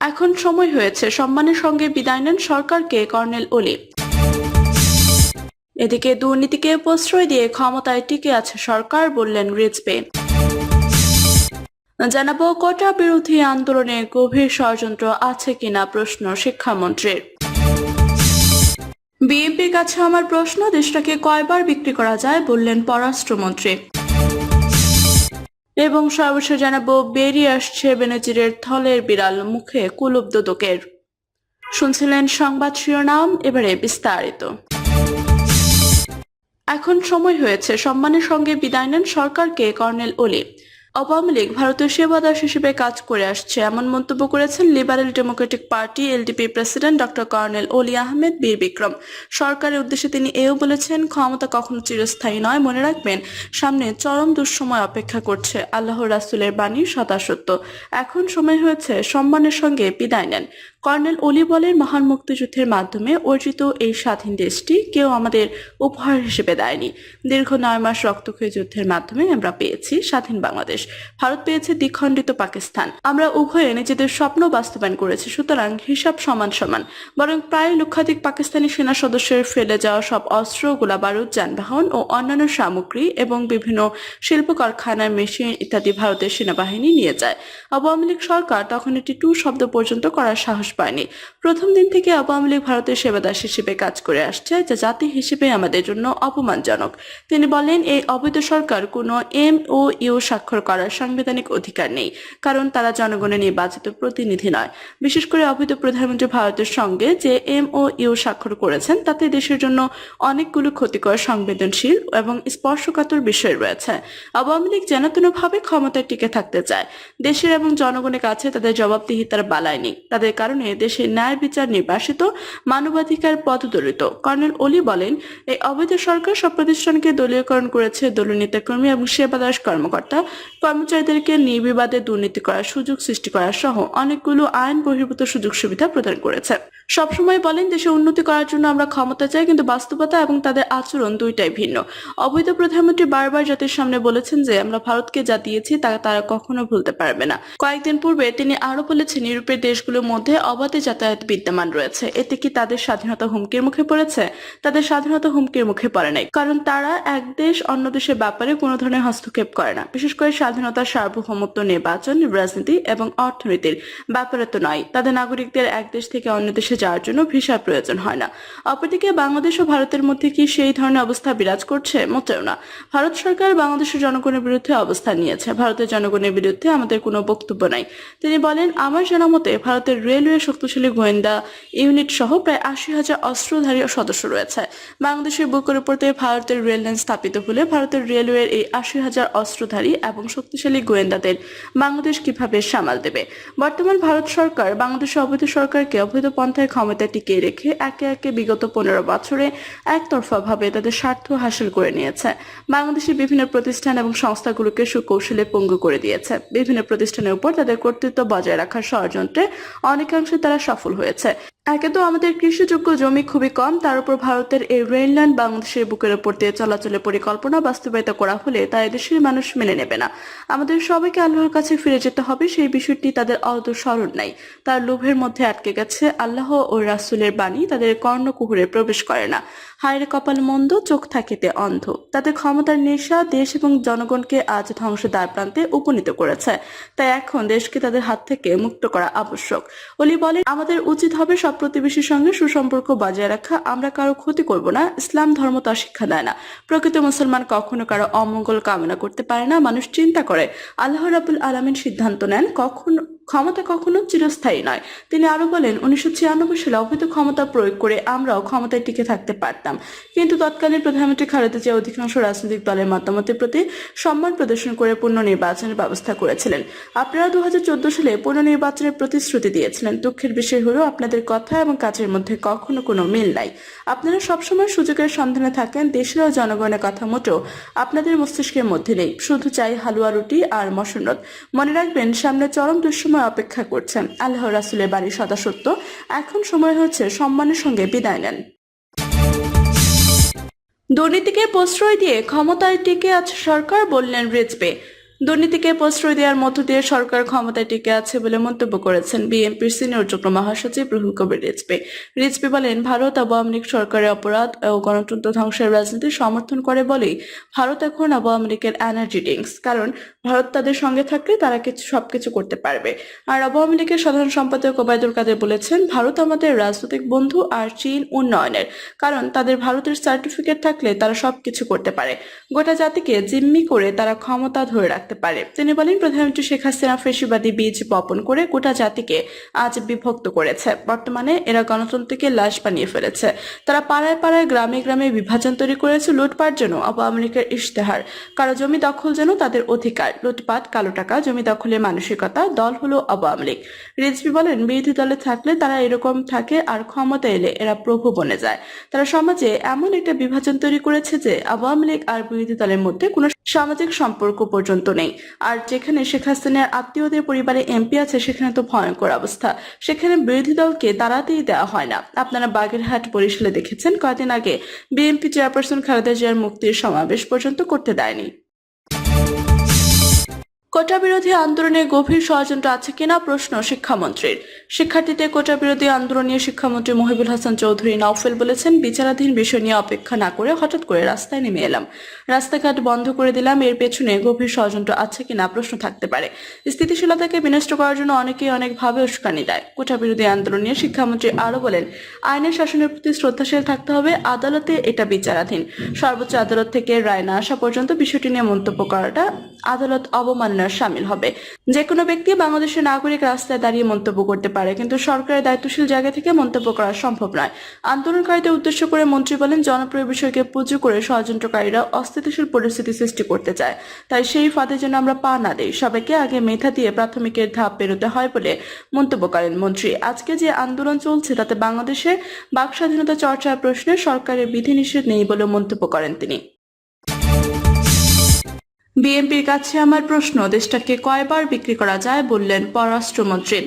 এখন সময় হয়েছে, সম্মানের সঙ্গে বিদায় নেন সরকারকে কর্নেল ওলি। এদিকে দুর্নীতিকে প্রশ্রয় দিয়ে ক্ষমতায় টিকে আছে সরকার বললেন রিজবে জানাব কোটা বিরোধী আন্দোলনে গভীর ষড়যন্ত্র আছে কিনা প্রশ্ন শিক্ষামন্ত্রীর। বিএনপির কাছে আমার প্রশ্ন, দেশটাকে কয়বার বিক্রি করা যায় বললেন পররাষ্ট্রমন্ত্রী। এবং সর্বশেষ জানাব, বেরিয়ে আসছে বেনজিরের থলের বিড়াল মুখে কুলুপ শুনছিলেন সংবাদ শিরোনাম, এবারে বিস্তারিত। এখন সময় হয়েছে সম্মানের সঙ্গে বিদায় নেন সরকারকে, কর্নেল ওলি। আওয়ামী লীগ ভারতীয় সেবাদাস হিসেবে কাজ করে আসছে। এমন মন্তব্য করেছেন liberal democratic party LDP president doctor colonel Oli Ahmed Bir Vikram. সরকারের উদ্দেশ্যে তিনি এও বলেছেন, ক্ষমতা কখনো চিরস্থায়ী নয়, মনে রাখবেন, সামনে চরম দুঃসময় অপেক্ষা করছে আল্লাহ রাসুলের বাণী সদাসত্য। এখন সময় হয়েছে সম্মানের সঙ্গে বিদায় নেন। কর্নেল ওলি বলেন মহান মুক্তিযুদ্ধের মাধ্যমে অর্জিত এই স্বাধীন দেশটি কেউ আমাদের উপহার হিসেবে দেয়নি। দীর্ঘ নয় মাস রক্তক্ষয়ী যুদ্ধের মাধ্যমে আমরা পেয়েছি স্বাধীন বাংলাদেশ। ভারত পেয়েছে দ্বিখণ্ডিত পাকিস্তান। আমরা উভয়ে নিজেদের স্বপ্ন বাস্তবায়ন করেছি, সুতরাং হিসাব সমান সমান। বরং প্রায় লক্ষাধিক পাকিস্তানি সেনা সদস্যের ফেলে যাওয়া সব অস্ত্র গোলা বারুদ যানবাহন ও অন্যান্য সামগ্রী এবং বিভিন্ন শিল্প কারখানার মেশিন ইত্যাদি ভারতের সেনাবাহিনী নিয়ে যায়। আওয়ামী লীগ সরকার তখন এটি টু শব্দ পর্যন্ত করার সাহস পায়নি। প্রথম দিন থেকে আওয়ামী লীগ ভারতের সেবাদাস হিসেবে কাজ করে আসছে, যা জাতি হিসেবে আমাদের জন্য অপমানজনক। তিনি বলেন, এই অবৈধ সরকার কোনো এম ও ইউ স্বাক্ষর করার সাংবিধানিক অধিকার নেই, কারণ তারা জনগণের নির্বাচিত প্রতিনিধি নয়। বিশেষ করে অবৈধ প্রধানমন্ত্রী ভারতের সঙ্গে যে এম ও ইউ স্বাক্ষর করেছেন, তাতে দেশের জন্য অনেকগুলো ক্ষতিকর সংবেদনশীল এবং স্পর্শকাতর বিষয় রয়েছে। আওয়ামী লীগ যেন ভাবে ক্ষমতায় টিকে থাকতে চায়। দেশের এবং জনগণের কাছে তাদের জবাবদিহিতার বালায় নেই। তাদের কারণে দেশে ন্যায় বিচার নির্বাসিত, মানবাধিকার পদদলিত। কর্নেল ওলি বলেন, এই অবৈধ সরকার সব প্রতিষ্ঠানকে দলীয়করণ করেছে দলীয় নেতাকর্মী এবং সেবাদাস কর্মকর্তা। কর্মচারীদেরকে নির্বিবাদে দুর্নীতি করার সুযোগ সৃষ্টি করা সহ অনেকগুলো আইন বহির্ভূত সুযোগ সুবিধা প্রদান করেছে। সবসময় বলেন দেশে উন্নতি করার জন্য আমরা ক্ষমতা চাই, কিন্তু বাস্তবতা এবং তাদের আচরণ দুইটাই ভিন্ন। অবৈধ প্রধানমন্ত্রী বারবার জাতির সামনে বলেছেন যে, আমরা ভারতকে যা দিয়েছি, তা তারা কখনো ভুলতে পারবে না। কয়েকদিন পূর্বে তিনি আরও বলেছেন, ইউরোপের দেশগুলোর মধ্যে অবাধে যাতায়াত বিদ্যমান রয়েছে। এতে কি তাদের স্বাধীনতা হুমকির মুখে পড়েছে? তাদের স্বাধীনতা হুমকির মুখে পড়ে নাই, কারণ তারা এক দেশ অন্য দেশের ব্যাপারে কোনো ধরনের হস্তক্ষেপ করে না। বিশেষ করে স্বাধীনতা সার্বভৌমত্ব নির্বাচন, রাজনীতি এবং অর্থনীতির ব্যাপারে তো নয়। তাদের নাগরিকদের এক দেশ থেকে অন্য দেশে যাওয়ার জন্য ভিসার প্রয়োজন হয় না। অপরদিকে বাংলাদেশ ও ভারতের মধ্যে কি সেই ধরনের অবস্থা বিরাজ করছে মোটেও না। ভারত সরকার বাংলাদেশের জনগণের বিরুদ্ধে অবস্থান নিয়েছে। ভারতের জনগণের বিরুদ্ধে আমাদের কোনো বক্তব্য নাই। তিনি বলেন, আমার জানা মতে ভারতের রেলওয়ে শক্তিশালী গোয়েন্দা ইউনিট সহ প্রায় আশি হাজার অস্ত্রধারী সদস্য রয়েছে। বাংলাদেশের বুকের উপর দিয়ে ভারতের রেল লাইন স্থাপিত হলে ভারতের রেলওয়ের এই আশি হাজার অস্ত্রধারী এবং শক্তিশালী গোয়েন্দাদের বাংলাদেশ কীভাবে সামাল দেবে? বর্তমান ভারত সরকার বাংলাদেশের অবৈধ সরকারকে অবৈধ পন্থায় ক্ষমতা টিকিয়ে রেখে একে একে বিগত পনেরো বছরে একতরফা ভাবে তাদের স্বার্থ হাসিল করে নিয়েছে। বাংলাদেশের বিভিন্ন প্রতিষ্ঠান এবং সংস্থাগুলোকে সুকৌশলে পঙ্গু করে দিয়েছে। বিভিন্ন প্রতিষ্ঠানের উপর তাদের কর্তৃত্ব বজায় রাখার ষড়যন্ত্রে অনেকাংশে তারা সফল হয়েছে। একে তো আমাদের কৃষিযোগ্য জমি খুবই কম, তার উপর ভারতের এই রেল লাইন বাংলাদেশের বুকের উপর দিয়ে চলাচলের পরিকল্পনা বাস্তবায়িত করা হলে তা এদেশের মানুষ মেনে নেবে না। আমাদের সবাইকে আল্লাহর কাছে ফিরে যেতে হবে, সেই বিষয়টি তাদের অত স্মরণ নাই। তার লোভের মধ্যে আটকে গেছে আল্লাহ ও রাসুলের বাণী, তাদের কর্ণকুহুরে প্রবেশ করে না। হায়রে কপাল মন্দ, চোখ থাকিতে অন্ধ। তাদের ক্ষমতার নেশা দেশ এবং জনগণকে আজ ধ্বংস দ্বার প্রান্তে উপনীত করেছে। তাই এখন দেশকে তাদের হাত থেকে মুক্ত করা আবশ্যক। অলি বলেন, আমাদের উচিত হবে সব প্রতিবেশীর সঙ্গে সুসম্পর্ক বজায় রাখা আমরা কারও ক্ষতি করব না, ইসলাম ধর্ম তা শিক্ষা দেয় না। প্রকৃত মুসলমান কখনো কারও অমঙ্গল কামনা করতে পারে না, মানুষ চিন্তা করে। আল্লাহ রাবুল আলমিন সিদ্ধান্ত নেন, কখনো ক্ষমতা কখনো চিরস্থায়ী নয়। তিনি আরও বলেন, উনিশশো ছিয়ানব্বই সালে অবৈধ ক্ষমতা প্রয়োগ করে আমরাও ক্ষমতায় টিকে থাকতে পারতাম। কিন্তু তৎকালীন প্রধানমন্ত্রী খালেদা জিয়া অধিকাংশ রাজনৈতিক দলের মতামতের প্রতি সম্মান প্রদর্শন করে পূর্ণ নির্বাচনের ব্যবস্থা করেছিলেন। আপনারা দু সালে পূর্ণ নির্বাচনের প্রতিশ্রুতি দিয়েছিলেন। দুঃখের বিষয় হলো, আপনাদের কথা এবং কাজের মধ্যে কখনো কোনো মিল নাই। আপনারা সবসময় সুযোগের সন্ধানে থাকেন, দেশের ও জনগণের কথা মোটেও আপনাদের মস্তিষ্কের মধ্যে নেই। শুধু চাই হালুয়া রুটি আর মসনদ মনে রাখবেন, সামনে চরম দুঃসময় অপেক্ষা করছেন। আল্লাহ রাসুলের বাড়ি সদা সত্য এখন সময় হচ্ছে সম্মানের সঙ্গে বিদায় নেন। দুর্নীতিকে প্রশ্রয় দিয়ে ক্ষমতায় টিকে আছে সরকার বললেন রিজবে দুর্নীতিকে প্রশ্রয় দেওয়ার মধ্য দিয়ে সরকার ক্ষমতায় টিকে আছে বলে মন্তব্য করেছেন বিএনপির সিনিয়র যুগ্ম মহাসচিব রুহুল কবির রিজভি। রিজভি বলেন, ভারত আওয়ামী লীগ সরকারের অপরাধ ও গণতন্ত্র ধ্বংসের রাজনীতি সমর্থন করে বলেই ভারত এখন আওয়ামী লীগের এনার্জি ড্রিঙ্কস কারণ ভারত তাদের সঙ্গে থাকলে তারা কিছু, সবকিছু করতে পারবে। আর আওয়ামী লীগের সাধারণ সম্পাদক ওবায়দুল কাদের বলেছেন, ভারত আমাদের রাজনৈতিক বন্ধু আর চীন উন্নয়নের। কারণ তাদের ভারতের সার্টিফিকেট থাকলে তারা সবকিছু করতে পারে। গোটা জাতিকে জিম্মি করে তারা ক্ষমতা ধরে রাখতে পারে। তিনি বলেন, প্রধানমন্ত্রী শেখ হাসিনা ফেসিবাদী বীজ বপন করে গোটা জাতিকে আজ বিভক্ত করেছে। বর্তমানে এরা গণতন্ত্রকে লাশ বানিয়ে ফেলেছে। তারা পাড়ায় পাড়ায়, গ্রামে গ্রামে বিভাজন তৈরি করেছে। লুটপাট যেন আওয়ামী লীগের ইশতেহার। কারও জমি দখল যেন তাদের অধিকার। লুটপাট, কালো টাকা, জমি দখলের মানসিকতা, দল হলো আওয়ামী লীগ। রিজভি বলেন, বিরোধী দলে থাকলে তারা এরকম থাকে আর ক্ষমতা এলে এরা প্রভু বনে যায়। তারা সমাজে এমন একটা বিভাজন তৈরি করেছে যে আওয়ামী লীগ আর বিরোধী দলের মধ্যে কোনো সামাজিক সম্পর্ক পর্যন্ত নেই। আর যেখানে শেখ হাসিনার আত্মীয়দের পরিবারে এমপি আছে, সেখানে তো ভয়ঙ্কর অবস্থা। সেখানে বিরোধী দলকে তাড়াতেই দেওয়া হয় না। আপনারা বাগেরহাট বরিশালে দেখেছেন কয়দিন আগে বিএনপি চেয়ারপারসন খালেদা জিয়ার মুক্তির সমাবেশ পর্যন্ত করতে দেয়নি। কোটা বিরোধী আন্দোলনে গভীর ষড়যন্ত্র আছে কিনা প্রশ্ন শিক্ষামন্ত্রীর। শিক্ষার্থীদের কোটা বিরোধী আন্দোলন নিয়ে শিক্ষামন্ত্রী মহিবুল হাসান চৌধুরী নওফেল বলেছেন, বিচারাধীন বিষয় নিয়ে অপেক্ষা না করে হঠাৎ করে রাস্তায় নেমে এলাম। রাস্তাঘাট বন্ধ করে দিলাম, এর পেছনে গভীর ষড়যন্ত্র আছে কিনা প্রশ্ন থাকতে পারে। স্থিতিশীলতাকে বিনষ্ট করার জন্য অনেকেই অনেকভাবে উস্কানি দেয়। কোটা বিরোধী আন্দোলন নিয়ে শিক্ষামন্ত্রী আরও বলেন, আইনের শাসনের প্রতি শ্রদ্ধাশীল থাকতে হবে, আদালতে এটা বিচারাধীন। সর্বোচ্চ আদালত থেকে রায় না আসা পর্যন্ত বিষয়টি নিয়ে মন্তব্য করাটা আদালত অবমাননার সামিল হবে। যে কোনো ব্যক্তি বাংলাদেশের নাগরিক রাস্তায় দাঁড়িয়ে মন্তব্য করতে পারে, কিন্তু সরকারের দায়িত্বশীল জায়গা থেকে মন্তব্য করা সম্ভব নয়। আন্দোলনকারীদের উদ্দেশ্য করে মন্ত্রী বলেন, জনপ্রিয় বিষয়কে পুজো করে ষড়যন্ত্রকারীরা অস্থিতিশীল পরিস্থিতি সৃষ্টি করতে চায়। তাই সেই ফাঁদে যেন আমরা পা না দেই, সবাইকে আগে মেধা দিয়ে প্রাথমিকের ধাপ পেরোতে হয় বলে মন্তব্য করেন মন্ত্রী। আজকে যে আন্দোলন চলছে, তাতে বাংলাদেশের বাক স্বাধীনতা চর্চার প্রশ্নে সরকারের বিধিনিষেধ নেই বলে মন্তব্য করেন তিনি। বিএনপির কাছে আমার প্রশ্ন দেশটাকে কয়বার বিক্রি করা যায় বললেন পররাষ্ট্রমন্ত্রী।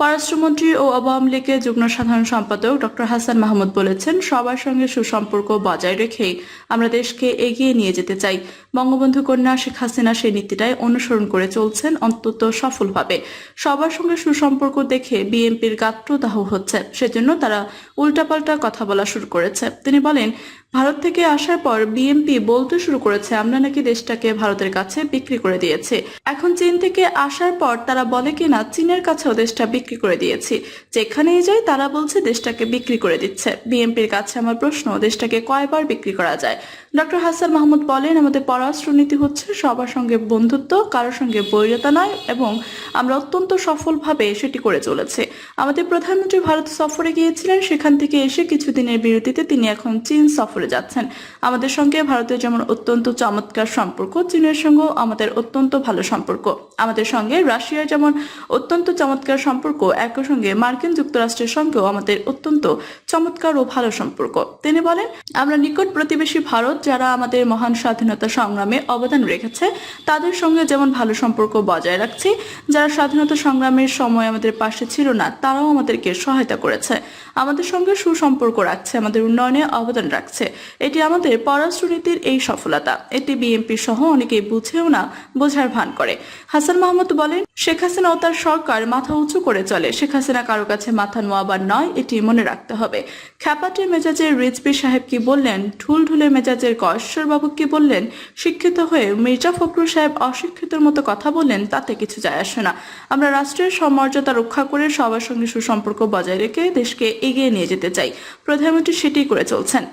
পররাষ্ট্রমন্ত্রী ও আওয়ামী লীগের যুগ্ম সাধারণ সম্পাদক ডক্টর হাসান মাহমুদ বলেছেন, সবার সঙ্গে সুসম্পর্ক বজায় রেখেই আমরা দেশকে এগিয়ে নিয়ে যেতে চাই। বঙ্গবন্ধু কন্যা শেখ হাসিনা সেই নীতিটাই অনুসরণ করে চলছেন অন্তত সফলভাবে। সবার সঙ্গে সুসম্পর্ক দেখে বিএনপির গাত্রদাহ হচ্ছে, সেজন্য তারা উল্টাপাল্টা কথা বলা শুরু করেছে। তিনি বলেন, ভারত থেকে আসার পর বিএনপি বলতে শুরু করেছে, আমরা নাকি দেশটাকে ভারতের কাছে বিক্রি করে দিয়েছে। এখন চীন থেকে আসার পর তারা বলে কিনা, চীনের কাছেও দেশটা বিক্রি করে দিয়েছি। যেখানেই যাই তারা বলছে, দেশটাকে বিক্রি করে দিচ্ছে। বিএনপির কাছে আমার প্রশ্ন, দেশটাকে কয়বার বিক্রি করা যায়? ডক্টর হাসান মাহমুদ বলেন, আমাদের পররাষ্ট্রনীতি হচ্ছে সবার সঙ্গে বন্ধুত্ব, কারোর সঙ্গে বৈরতা নয় এবং আমরা অত্যন্ত সফলভাবে সেটি করে চলেছে। আমাদের প্রধানমন্ত্রী ভারত সফরে গিয়েছিলেন, সেখান থেকে এসে কিছুদিনের বিরতিতে তিনি এখন চীন সফরে যাচ্ছেন। আমাদের সঙ্গে ভারতের যেমন অত্যন্ত চমৎকার সম্পর্ক, চীনের সঙ্গেও আমাদের অত্যন্ত ভালো সম্পর্ক। আমাদের সঙ্গে রাশিয়ার যেমন অত্যন্ত চমৎকার সম্পর্ক একই সঙ্গে মার্কিন যুক্তরাষ্ট্রের সঙ্গেও আমাদের অত্যন্ত চমৎকার ও ভালো সম্পর্ক। তিনি বলেন, আমরা নিকট প্রতিবেশী ভারত যারা আমাদের মহান স্বাধীনতা সংগ্রামে অবদান রেখেছে, তাদের সঙ্গে যেমন ভালো সম্পর্ক বজায় রাখছি, যারা স্বাধীনতা সংগ্রামের সময় আমাদের পাশে ছিল না, তারাও আমাদেরকে সহায়তা করেছে। আমাদের সঙ্গে সুসম্পর্ক রাখছে, আমাদের উন্নয়নে অবদান রাখছে। এটি আমাদের পররাষ্ট্রনীতির এই সফলতা। এটি বিএনপি সহ অনেকেই বুঝেও না, বোঝার ভান করে। হাসান মাহমুদ বলেন, শেখ হাসিনা ও তার সরকার মাথা উঁচু করে চলে। শেখ হাসিনা কারও কাছে মাথা নোয়াবার নয়, এটি মনে রাখতে হবে। খ্যাপাটে মেজাজের রিজবি সাহেব কি বললেন? ঢুল ঢুলে মেজাজের কয়েশ্বর বাবু কি বললেন? শিক্ষিত হয়ে মির্জা ফখরুল সাহেব অশিক্ষিতর মতো কথা বললেন, তাতে কিছু যায় আসে না। আমরা রাষ্ট্রের সমর্যাদা রক্ষা করে সবার সঙ্গে সুসম্পর্ক বজায় রেখে দেশকে এগিয়ে নিয়ে যেতে চাই। প্রধানমন্ত্রী সেটি করে চলছেন।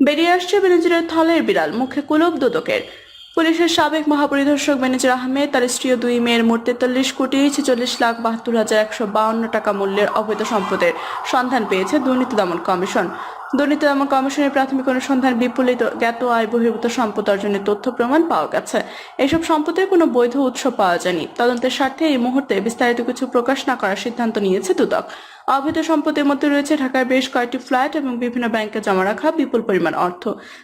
বেরিয়ে আসছে বেনজিরের থলের বিড়াল, মুখে কুলব দুদকের। পুলিশের সাবেক মহাপরিদর্শক বেনজির আহমেদ, তার স্ত্রী দুই মেয়ের মোট তেতাল্লিশ কোটি ছেচল্লিশ লাখ বাহাত্তর হাজার একশো বাউন্ন টাকা মূল্যের অবৈধ সম্পদের সন্ধান পেয়েছে দুর্নীতি দমন কমিশন। দুর্নীতি দমন কমিশনের প্রাথমিক অনুসন্ধান বিপুলিত জ্ঞাত আয় বহির্ভূত সম্পদ অর্জনের তথ্য প্রমাণ পাওয়া গেছে। এসব সম্পদের কোনো বৈধ উৎস পাওয়া যায়নি। তদন্তের স্বার্থে এই মুহূর্তে বিস্তারিত কিছু প্রকাশ না করার সিদ্ধান্ত নিয়েছে দুদক। অবৈধ সম্পদের মধ্যে রয়েছে ঢাকার বেশ কয়েকটি ফ্ল্যাট এবং বিভিন্ন ব্যাংকে জমা রাখা বিপুল পরিমাণ অর্থ।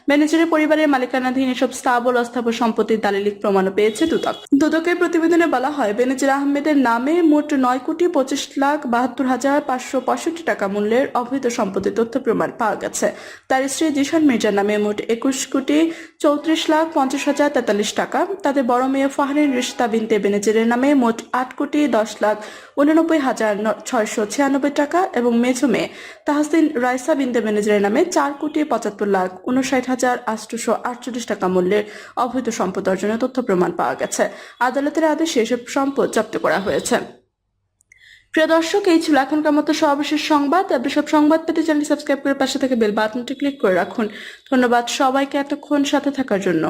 ম্যানেজারের পরিবারের মালিকানাধীন এসব স্থাবর অস্থাবর সম্পত্তির দালিলিক প্রমাণও পেয়েছে দুদক। দুদকের প্রতিবেদনে বলা হয়, বেনজির আহমেদের নামে মোট নয় কোটি পঁচিশ লাখ বাহাত্তর হাজার পাঁচশো পঁয়ষট্টি টাকা মূল্যের অবৈধ সম্পত্তির তথ্য প্রমাণ পাওয়া গেছে। তার স্ত্রী জিশান মির্জার নামে মোট একুশ কোটি চৌত্রিশ লাখ পঞ্চাশ হাজার তেতাল্লিশ টাকা। তাদের বড় মেয়ে ফাহরিন রিশতা বিনতে বেনজিরের নামে মোট আট কোটি দশ লাখ উননব্বই হাজার ছয়শো ছিয়ানব্বই টাকা এবং মেঝো মেয়ে তাহসিন রাইসা বিনতে ম্যানেজারের নামে চার কোটি পঁচাত্তর লাখ উনষাট হাজার আটশোশো আটচল্লিশ টাকা মূল্যের অবৈধ সম্পদ অর্জনের তথ্য প্রমাণ পাওয়া গেছে। আদালতের আদেশে এসব সম্পদ জব্দ করা হয়েছে। প্রিয় দর্শক, এই ছিল এখনকার মতো সর্বশেষ সংবাদ। আপনি সব সংবাদ পেতে চ্যানেল সাবস্ক্রাইব করে পাশে থেকে বেল বাটনটি ক্লিক করে রাখুন। ধন্যবাদ সবাইকে এতক্ষণ সাথে থাকার জন্য।